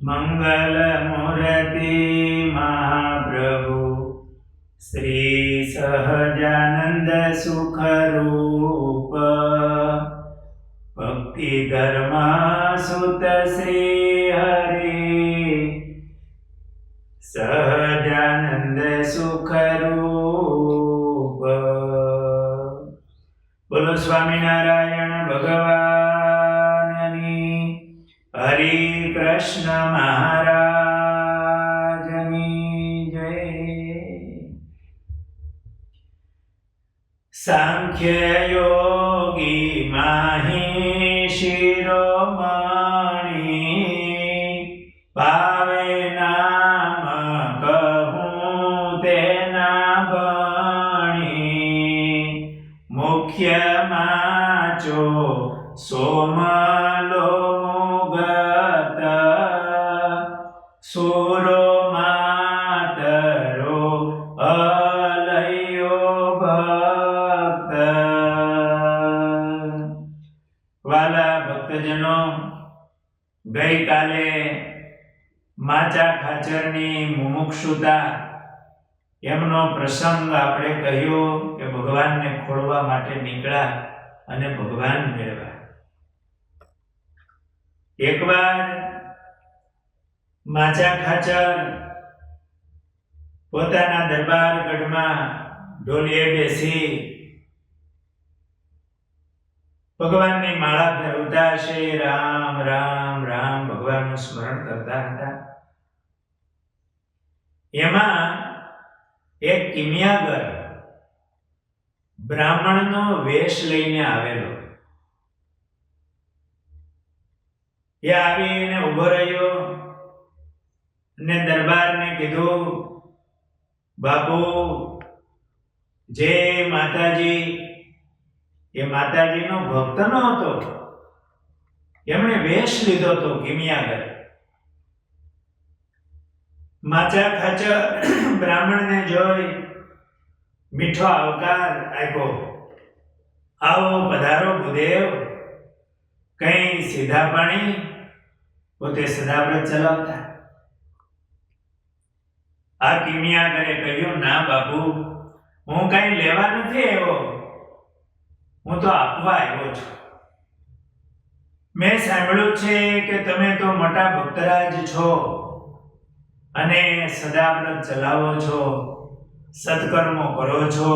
મંગલમૂર્તિ મહાપ્રભુ શ્રી સહજાનંદ સુખરૂપ ભક્તિ ધર્મ સુત શ્રી હરે સહજાનંદ સુખરૂપ બોલો સ્વામિનારાયણ કૃષ્ણ મહારાજની જય. સાંખ્ય યોગી માહી શિરોમણી ગઈકાલે માચા ખાચરની મુમુક્ષુતા એમનો પ્રસંગ આપણે કહ્યો કે ભગવાનને ખોળવા માટે નીકળ્યા અને ભગવાન મેળવ્યા. એકવાર માચા ખાચર પોતાના દરબાર ગઢમાં ઢોલીએ બેસી ભગવાનની માળા ફેરવતા શ્રી રામ રામ રામ, ભગવાનનું સ્મરણ કરતા હતા. એમાં એક કિમિયાગર બ્રાહ્મણનો વેશ લઈને આવેલો. એ આવીને ઊભો રહ્યો ને દરબારને કીધું, બાપુ, જે માતાજી એ માતાજીનો ભક્ત ન હતો એમણે વેશ લીધો હતો ગિમિયાગર માચા ખાચર બ્રાહ્મણને જોઈ મીઠો આવકાર આપ્યો. આવો પધારો ભૂદેવ. કઈ સીધા પાણી? પોતે સદાવ્રત ચલાવતા. આ કિમિયાગરે કહ્યું, ના બાપુ હું કઈ લેવા નથી આવ્યો. હું તો આપવા આવ્યો છું. મેં સાંભળ્યું છે કે તમે તો મોટા ભક્તરાજ છો અને સદાવ્રત ચલાવો છો, સત્કર્મો કરો છો,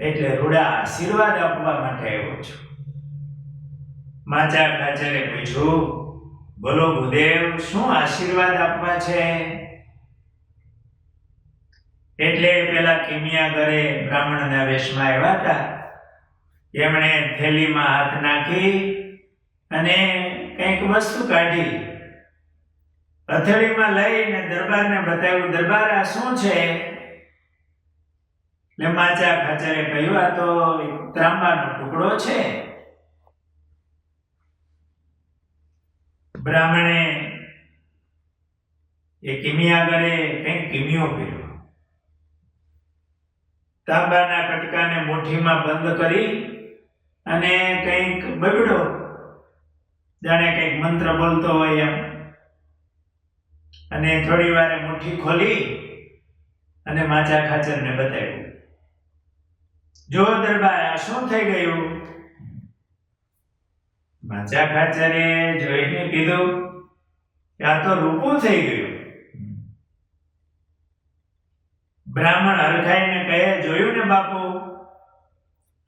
એટલે રૂડા આશીર્વાદ આપવા માટે આવ્યો છું. માચા ખાચરે પૂછ્યું, બોલો ભૂદેવ શું આશીર્વાદ આપવા છે? એટલે પેલા કિમિયાગરે બ્રાહ્મણના વેશમાં આવ્યા હતા. એમણે થેલીમાં હાથ નાખી અને કંઈક વસ્તુ કાઢી. હથેળીમાં લઈને દરબારને બતાવ્યું, દરબાર, આ શું છે? એટલે માચા ખાચરે કહ્યું, આ તો ત્રાંબાનો ટુકડો છે. બ્રાહ્મણે એ કિમિયાગરે કંઈક કિમિયો કર્યો. તાંબાના કટકાને મુઠ્ઠીમાં બંધ કરી અને કંઈક બગડો, જાણે કંઈક મંત્ર બોલતો હોય એમ. અને થોડી વારે મુઠ્ઠી ખોલી અને માચા ખાચરને બતાવ્યું. જો દરબાર, આ શું થઈ ગયું? માચા ખાચરે જોઈને કીધું, કે આ તો રૂપું થઈ ગયું. બ્રાહ્મણ હરખાઈને કહે, જોયું ને બાપુ,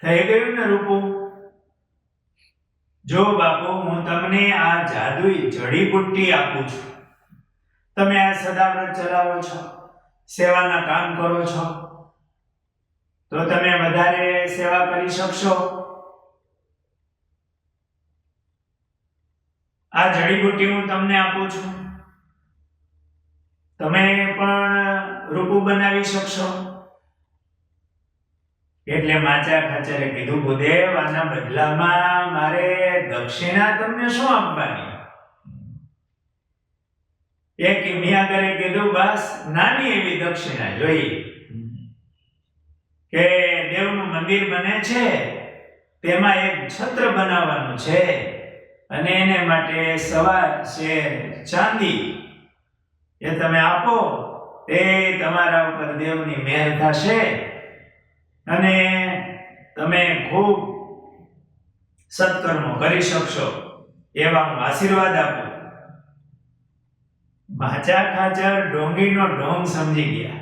થઈ ગયું ને રૂપું જો બાપુ, હું તમને આ જાદુઈ જડીબુટ્ટી આપું છું. તમે આ સદાવ્રત ચલાવો છો, સેવાના કામ કરો છો, તો તમે વધારે સેવા કરી શકશો. આ જડીબુટ્ટી હું તમને આપું છું. તમે પણ રૂપું બનાવી શકશો. એટલે માચા ખાચરે કીધું ભૂદેવ આના બદલામાં મારે દક્ષિણા તમને શું આપવાની? એક કિમિયાગરે કીધું, બસ, નાની એવી દક્ષિણા જોઈ કે દેવનું મંદિર બને છે, તેમાં એક છત્ર બનાવવાનું છે અને એને માટે સવાર છે ચાંદી. એ તમે આપો, એ તમારા ઉપર દેવની મહેર થશે. અને તમે ખૂબ સત્કર્મો કરી શકશો એવા હું આશીર્વાદ આપું. માચા ખાચર ડોંગીનો ઢોંગ સમજી ગયા.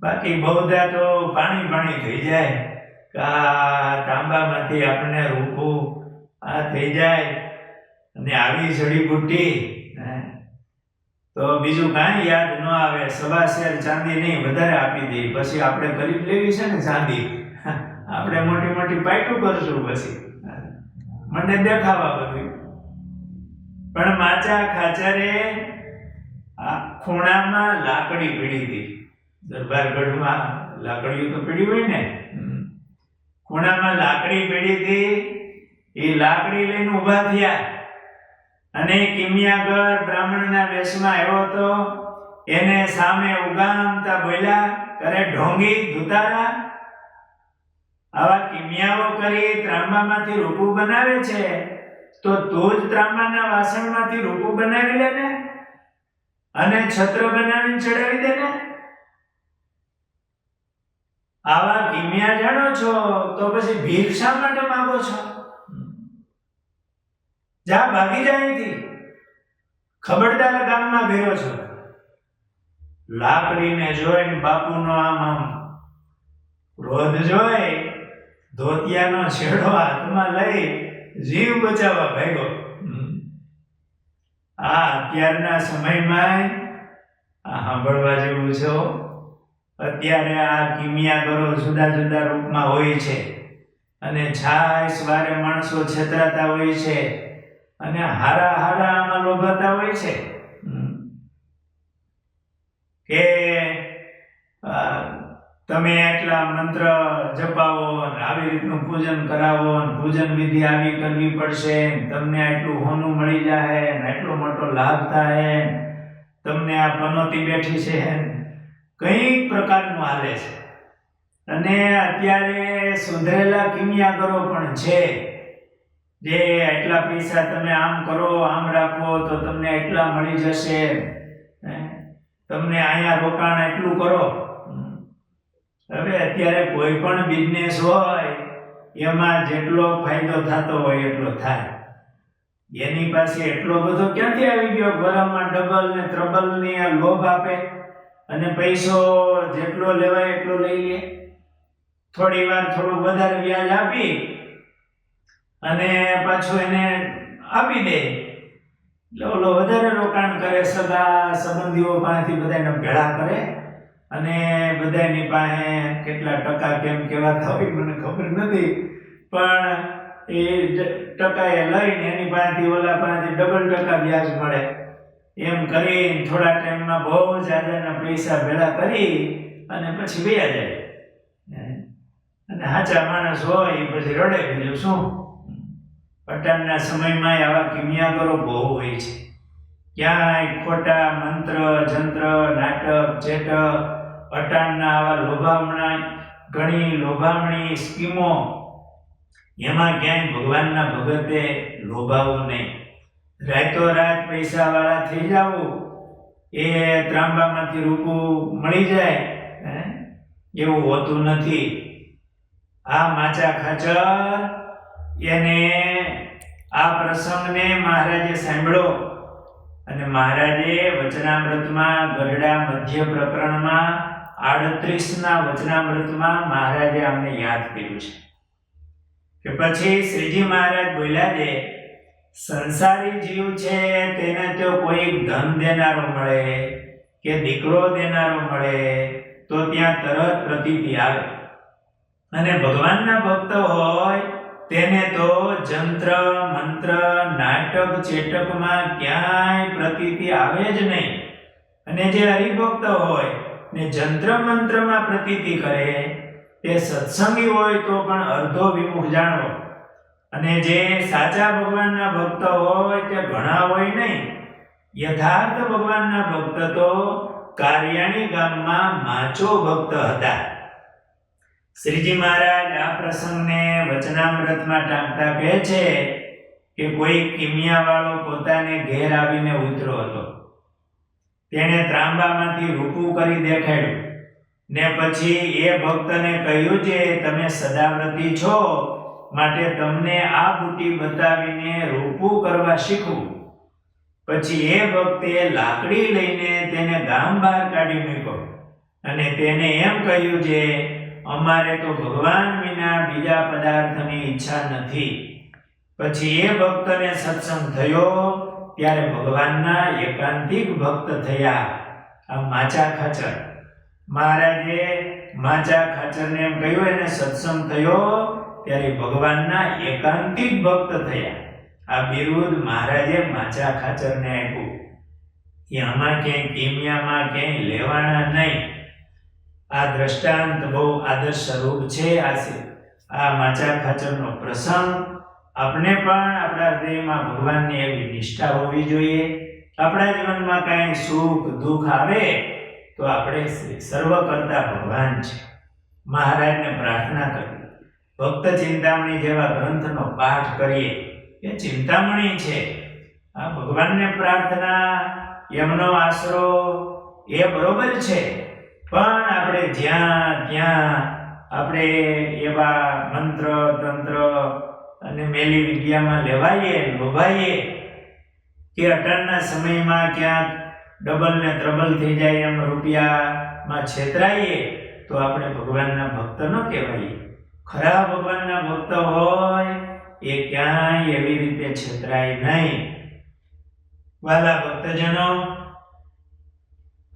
બાકી બહુધા તો પાણી પાણી થઈ જાય. આ તાંબામાંથી આપણને રૂપું આ થઈ જાય. અને આવી જડીબુટ્ટી તો બીજું કાંઈ યાદ ન આવે સવા શેર ચાંદી નહીં, વધારે આપી દે. પછી આપણે ગરીબ લેવી છે ને ચાંદી. આપણે મોટી મોટી પાઇટું કરશું પછી. મને દેખાવા બધું. પણ માચા ખાચરે ખૂણામાં લાકડી પીડી હતી. દરબારગઢમાં લાકડીઓ તો પીડી હોય ને. ખૂણામાં લાકડી પીડી હતી. એ લાકડી લઈને ઊભા થયા. અને કિમિયાગર બ્રાહ્મણના વેશમાં આવ્યો હતો. એને સામે ઉગામતા બોલ્યા કરે ઢોંગી, ધુતારા. આવા કિમિયાઓ કરી ત્રાંબામાંથી રૂપું બનાવે છે, તો તું જ ત્રાંબાના વાસણમાંથી રૂપું બનાવી લે ને અને છત્ર બનાવીને ચડાવી દે ને. આવા કિમિયા જાણો છો, તો પછી ભીખ શા માટે માંગો છો? જા ભાગી જાય અહીંથી, ખબરદાર ગામમાં ગયો છો. લાકડીને જોઈને બાપુનો આમ આમ રોધ જોઈ, ધોતિયાનો છેડો હાથમાં લઈ જીવ બચાવવા ભાગ્યો. આ અત્યારના સમયમાં, આ સાંભળવા જેવું છે અત્યારે આ કિમિયાગરો જુદા જુદા રૂપમાં હોય છે અને છાશ વારે માણસો છેતરાતા હોય છે. અને હારા હારા આમાં લોભાતા હોય છે. કે તમે એટલા મંત્ર જપાવો અને આવી રીતનું પૂજન કરાવો અને પૂજન વિધિ આવી કરવી પડશે તમને આટલું હોનું મળી જાય ને એટલો મોટો લાભ થાય તમને આ પનોતી બેઠી છે ને કઈ પ્રકારનું હાલે છે. અને અત્યારે સુધરેલા કિમિયાગરો પણ છે. જે એટલા પૈસા તમે આમ કરો, આમ રાખો, તો તમને એટલા મળી જશે? તમને અહીંયા રોકાણ એટલું કરો. હવે અત્યારે કોઈ પણ બિઝનેસ હોય, એમાં જેટલો ફાયદો થતો હોય એટલો થાય એની પાસે એટલો બધો ક્યાંથી આવી ગયો ગરમમાં ડબલ ને ત્રબલની આ લોભ આપે અને પૈસો જેટલો લેવાય એટલો લઈ લે થોડી વાર થોડું વધારે વ્યાજ આપી અને પાછું એને આપી દે. એટલે ઓલો વધારે રોકાણ કરે, સગા સંબંધીઓ પાસેથી બધાને ભેળા કરે અને બધાની પાસે કેટલા ટકા કેમ કેવા હોય મને ખબર નથી. પણ એ ટકા એ લઈને એની પાસેથી ઓલા પાસેથી ડબલ ટકા વ્યાજ મળે. એમ કરી થોડા ટાઈમમાં બહુ જાજાના પૈસા ભેળા કરી અને પછી વયા જાય. અને સાચા માણસ હોય પછી રડે બીજું શું? પટાણના સમયમાં આવા કિમિયાગરો બહુ હોય છે. ક્યાંય ખોટા મંત્ર, જંત્ર, નાટક ચેટક પટાણના આવા લોભામણા, ઘણી લોભામણી સ્કીમો, એમાં ક્યાંય ભગવાનના ભગતે લોભાવું નહીં. રાતોરાત પૈસાવાળા થઈ જાવું એ ત્રાંબામાંથી રૂપું મળી જાય? એવું હોતું નથી. આ માચા ખાચર એને આ પ્રસંગને મહારાજે સાંભળ્યો અને મહારાજે વચનામૃતમાં ગઢડા મધ્ય પ્રકરણમાં આડત્રીસના વચનામૃતમાં મહારાજે અમને યાદ કર્યું છે. કે પછી શ્રીજી મહારાજ બોલ્યા છે સંસારી જીવ છે તેને તો કોઈ ધન દેનારો મળે કે દીકરો દેનારો મળે તો ત્યાં તરત પ્રતીતિ આવે. અને ભગવાનના ભક્ત હોય તેને તો જંત્ર, મંત્ર, નાટક ચેટકમાં ક્યાંય પ્રતીતિ આવે જ નહીં. અને જે હરિભક્ત હોય ને જંત્ર, મંત્રમાં પ્રતીતિ કરે તે સત્સંગી હોય તો પણ અર્ધો વિમુખ જાણવો. અને જે સાચા ભગવાનના ભક્ત હોય તે ઘણા હોય નહીં. યથાર્થ ભગવાનના ભક્ત તો કારિયાણી ગામમાં માચો ભક્ત હતા. શ્રીજી મહારાજ આ પ્રસંગને વચનામૃતમાં ટાંકતા કહે છે કે કોઈ કિમિયાવાળો પોતાને ઘેર આવીને ઉતરો હતો. તેણે ત્રાંબામાંથી રૂપું કરી દેખાડ્યું ને પછી એ ભક્તને કહ્યું છે તમે સદાવ્રતી છો, માટે તમને આ બુટી બતાવીને રૂપું કરવા શીખવું. પછી એ ભક્તે લાકડી લઈને તેને ગામ બહાર કાઢી મૂક્યો અને તેને એમ કહ્યું છે અમારે તો ભગવાન વિના બીજા પદાર્થની ઈચ્છા નથી. પછી એ ભક્તને સત્સંગ થયો, ત્યારે ભગવાનના એકાંતિક ભક્ત થયા. આ માચા ખાચર. મહારાજે માચા ખાચરને એમ કહ્યું, એને સત્સંગ થયો, ત્યારે ભગવાનના એકાંતિક ભક્ત થયા. આ બિરુદ મહારાજે માચા ખાચરને આપ્યું. એ આમાં ક્યાંય કિમિયામાં ક્યાંય લેવાના નહીં. આ દ્રષ્ટાંત બહુ આદર્શ સ્વરૂપ છે આ આ માચા ખાચરનો પ્રસંગ. આપણે પણ આપણા હૃદયમાં ભગવાનની એવી નિષ્ઠા હોવી જોઈએ. આપણા જીવનમાં કાંઈ સુખ, દુઃખ આવે તો આપણે સર્વ કરતા ભગવાન છે. મહારાજને પ્રાર્થના કરવી. ભક્ત ચિંતામણી જેવા ગ્રંથનો પાઠ કરીએ. એ ચિંતામણી છે. આ ભગવાનને પ્રાર્થના એમનો આશરો, એ બરોબર છે. પણ આપણે જ્યાં, ત્યાં આપણે એવા મંત્ર, તંત્ર અને મેલી વિદ્યામાં લેવાઈએ, લોભાઈએ કે અટાણના સમયમાં ક્યાંક ડબલ ને ત્રબલ થઈ જાય એમ રૂપિયામાં છેતરાઈએ, તો આપણે ભગવાનના ભક્ત ન કહેવાઈએ. ખરા ભગવાનના ભક્ત હોય એ ક્યાંય એવી રીતે છેતરાય નહીં. વાલા ભક્તજનો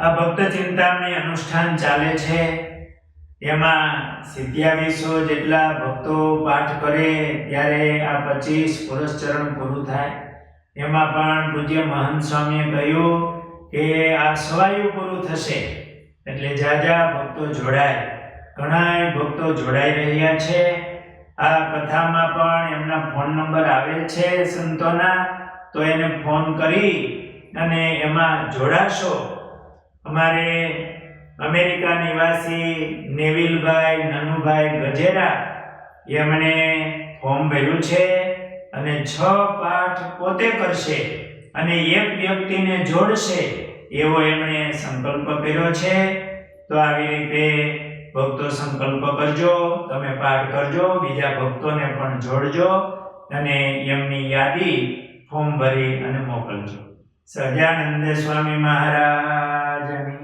આ ભક્ત ચિંતામણી અનુષ્ઠાન ચાલે છે. એમાં સિત્યાવીસો જેટલા ભક્તો પાઠ કરે ત્યારે આ પચીસ પુરસ્ચરણ પૂરું થાય. એમાં પણ પૂજ્ય મહંત સ્વામીએ કહ્યું કે આ સવાયું પૂરું થશે એટલે જાજા ભક્તો જોડાય. ઘણાય ભક્તો જોડાઈ રહ્યા છે. આ કથામાં પણ એમના ફોન નંબર આવે છે સંતોના. તો એને ફોન કરી અને એમાં જોડાશો. અમારે અમેરિકા નિવાસી નેવિલભાઈ નનુભાઈ ગજેરા એમણે ફોર્મ ભર્યું છે અને છ પાઠ પોતે કરશે અને એક વ્યક્તિને જોડશે એવો એમણે સંકલ્પ કર્યો છે. તો આવી રીતે ભક્તો સંકલ્પ કરજો, તમે પાઠ કરજો, બીજા ભક્તોને પણ જોડજો અને એમની યાદી ફોર્મ ભરી અને મોકલજો. સહજાનંદ સ્વામી મહારાજની